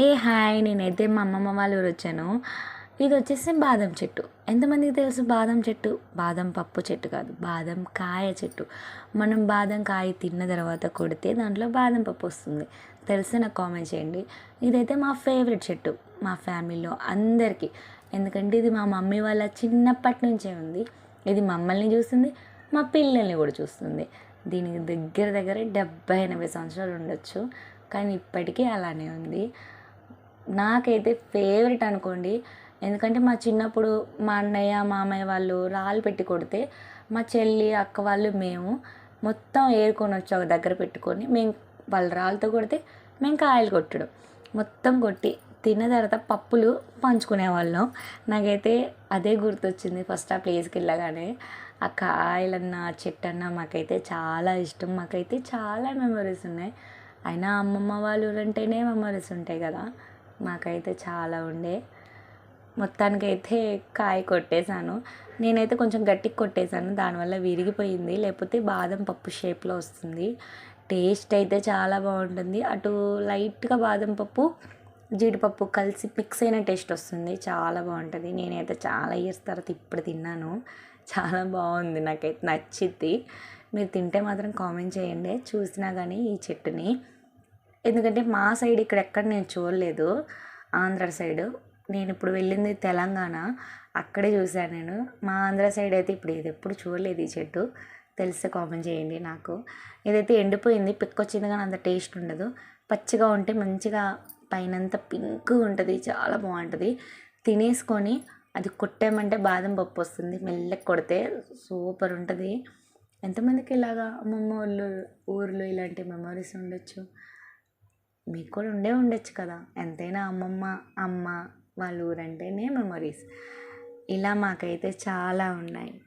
ఏ hi నేనైతే మా అమ్మమ్మ వాళ్ళ ఊరు వచ్చాను. ఇది వచ్చేసి బాదం చెట్టు. ఎంతమందికి తెలుసు బాదం చెట్టు? బాదం పప్పు చెట్టు కాదు బాదం కాయ చెట్టు. మనం బాదం కాయ తిన్న తర్వాత కొడితే దాంట్లో బాదం పప్పు వస్తుంది. తెలిస్తే నాకు కామెంట్ చేయండి. ఇదైతే మా ఫేవరెట్ చెట్టు మా ఫ్యామిలీలో అందరికీ. ఎందుకంటే ఇది మా మమ్మీ వాళ్ళ చిన్నప్పటి నుంచే ఉంది. ఇది మమ్మల్ని చూస్తుంది మా పిల్లల్ని కూడా చూస్తుంది. దీనికి దగ్గర దగ్గర డెబ్బై ఎనభై సంవత్సరాలు ఉండొచ్చు. కానీ ఇప్పటికీ అలానే ఉంది. నాకైతే ఫేవరెట్ అనుకోండి. ఎందుకంటే మా చిన్నప్పుడు మా అన్నయ్య మామయ్య వాళ్ళు రాళ్ళు పెట్టి కొడితే మా చెల్లి అక్క వాళ్ళు మేము మొత్తం ఏరుకొని వచ్చి ఒక దగ్గర పెట్టుకొని మేము వాళ్ళు రాళ్ళతో కొడితే మేము కాయలు కొట్టడం. మొత్తం కొట్టి తిన్న తర్వాత పప్పులు పంచుకునేవాళ్ళం. నాకైతే అదే గుర్తొచ్చింది ఫస్ట్ ఆ ప్లేస్కి వెళ్ళగానే. ఆ కాయలన్న చెట్టన్న మాకైతే చాలా ఇష్టం. మాకైతే చాలా మెమరీస్ ఉన్నాయి. అయినా అమ్మమ్మ వాళ్ళు అంటేనే మెమరీస్ ఉంటాయి కదా. మాకైతే చాలా ఉండే. మొత్తానికైతే కాయ కొట్టేశాను. నేనైతే కొంచెం గట్టిగా కొట్టేశాను. దానివల్ల విరిగిపోయింది. లేకపోతే బాదం పప్పు షేప్లో వస్తుంది. టేస్ట్ అయితే చాలా బాగుంటుంది. అటు లైట్గా బాదం పప్పు జీడిపప్పు కలిసి మిక్స్ అయిన టేస్ట్ వస్తుంది. చాలా బాగుంటుంది. నేనైతే చాలా ఇయర్స్ తర్వాత ఇప్పుడు తిన్నాను. చాలా బాగుంది. నాకైతే నచ్చింది మీరు తింటే మాత్రం కామెంట్ చేయండి. చూసినా కానీ ఈ చెట్టుని ఎందుకంటే మా సైడ్ ఇక్కడ ఎక్కడ నేను చూడలేదు ఆంధ్ర సైడు. నేను ఇప్పుడు వెళ్ళింది తెలంగాణ. అక్కడే చూశాను నేను. మా ఆంధ్ర సైడ్ అయితే ఇప్పుడు ఇది ఎప్పుడు చూడలేదు ఈ చెట్టు. తెలిస్తే కామెంట్ చేయండి నాకు. ఇదైతే ఎండిపోయింది. పిక్కొచ్చింది కానీ అంత టేస్ట్ ఉండదు. పచ్చిగా ఉంటే మంచిగా పైనంత పింక్ ఉంటుంది. చాలా బాగుంటుంది. తినేసుకొని అది కొట్టామంటే బాదం పప్పు వస్తుంది. మెల్లగా కొడితే సూపర్ ఉంటుంది. ఎంతమందికి ఇలాగా అమ్మమ్మ వాళ్ళు ఊర్లో ఇలాంటి మెమరీస్ ఉండొచ్చు? మీకు కూడా ఉండే ఉండొచ్చు కదా. ఎంతైనా అమ్మమ్మ అమ్మ వాళ్ళ ఊరంటేనే మెమరీస్. ఇలా మాకైతే చాలా ఉన్నాయి.